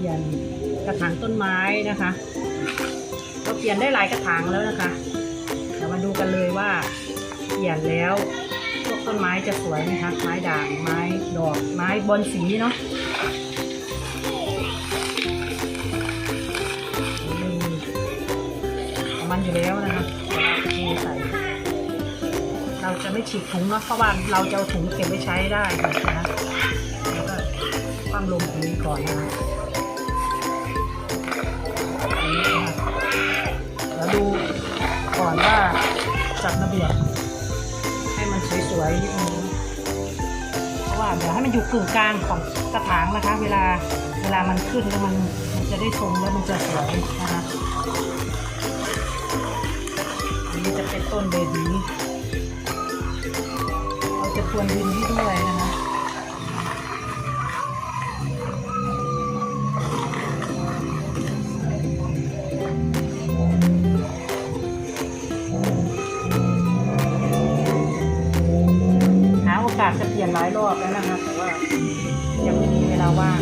ปลี่ยนกระถางต้นไม้นะคะเราเปลี่ยนได้หลายกระถางแล้วนะคะเดี๋ยวมาดูกันเลยว่าเปลี่ยนแล้วพวกต้นไม้จะสวยไหมคะไม้ด่างไม้ดอกไม้บอลสีเนาะมันอยู่แล้วนะคะเราจะใส่ เราจะไม่ฉีกถุงเนาะเพราะว่าเราจะเอาถุงเก็บไว้ใช้ได้นะคะแล้วก็ความลมตรงนี้ก่อนนะคะ จัดระเบียบให้มันสวยๆนิดนึงเพราะว่าเดี๋ยวให้มันอยู่กึ่งกลางของกระถางนะคะ เวลาเวลามันขึ้นแล้วมันมันจะได้ทรงแล้วมันจะสวยนะคะอันนี้จะเป็นต้นเบบีเราจะควรดินให้ด้วยาโอกาสจะเปลี่ยนหลายรอบแล้วนะคะแต่ว่ายังไม่มีเวลาว่าง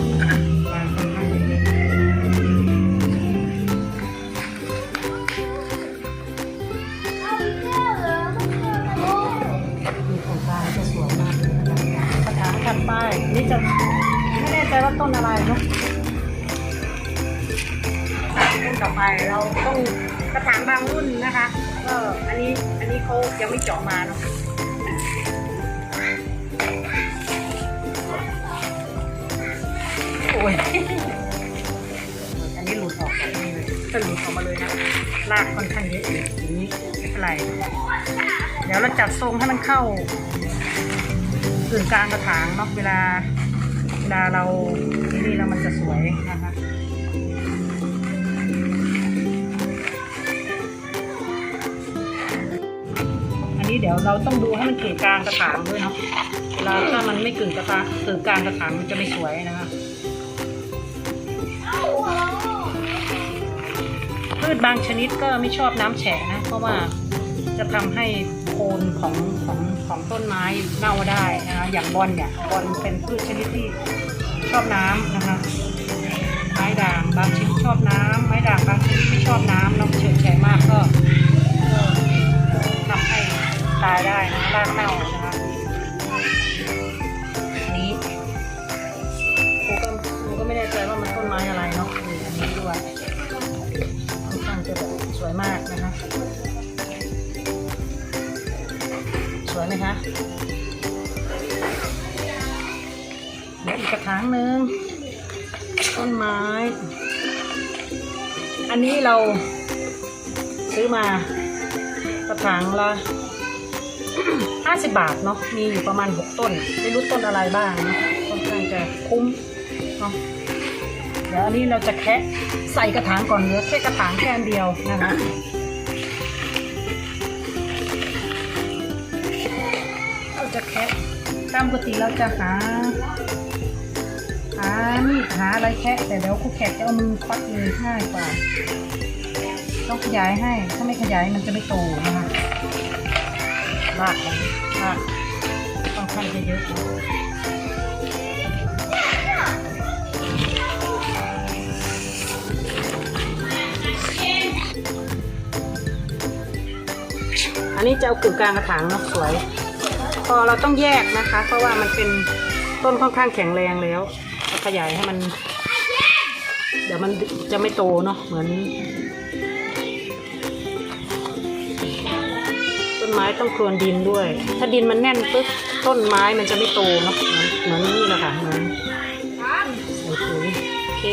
ป้ายนี่จะไม่แน่ใจว่าต้นอะไรเนาะอะต้นต่อไปเราต้องกระถางบางรุ่นนะคะ ก็อันนี้อันนี้เขายังไม่เจาะมาเนาะ อ้ยอันนี้หลุดออกแบบนี้เลยจะหลุดออกมาเลยนะลากค่อนข้างเยอะอยู่อย่างนี้ไม่เป็นไรเดี๋ยวเราจัดทรงให้มันเข้ากึ่งกลางกระถางเนาะเวลาเวลาเรานี่แล้วมันจะสวยนะคะอันนี้เดี๋ยวเราต้องดูให้มันกึ่งกลางกระถางด้วยเนาะเวลาถ้ามันไม่กึ่งกระถางกึ่งกลางกระถางมันจะไม่สวยนะคะ พืชบางชนิดก็ไม่ชอบน้ำแฉะนะ เพราะว่าจะทำให้โคนของของของต้นไม้เน่าได้นะคะอย่างบอลเนี่ยบอลเป็นพืชชนิดที่ชอบน้ำนะคะไม้ด่างบางชนิดชอบน้ำไม้ด่า วยไหมคะเดี๋ยวอีกกระถางหนึ่งต้นไม้ อันนี้เราซื้อมากระถางละ50บาทเนาะมีอยู่ประมาณ6ต้น ไม่รู้ต้นอะไรบ้างนะค่อนข้างจะคุ้มเนาะเดี๋ยวอันนี้เราจะแคะใส่กระถางก่อนเหลือแค่กระถางแค่เดียวนะคะามปกติเราจะหาหามีดหาอะไรแคะแต่เดี๋ยวครูแขกจะเอามือควักเลยง่ายกว่าต้องขยายให้ ถ้าไม่ขยายมันจะไม่โตนะคะรากของรากค่อนข้างจะเยอะนะอันนี้จะเอากึ่งกลางกระถางเนาะสวย พอเราต้องแยกนะคะ เพราะว่ามันเป็นต้นค่อนข้างแข็งแรงแล้วขยายให้มัน เดี๋ยวมันจะไม่โตเนาะเหมือน ต้นไม้ต้องควรดินด้วย ถ้าดินมันแน่นปุ๊บต้นไม้มันจะไม่โตเนาะเหมือนเหมือนนี่แหละค่ะเหมือนใส่โอเค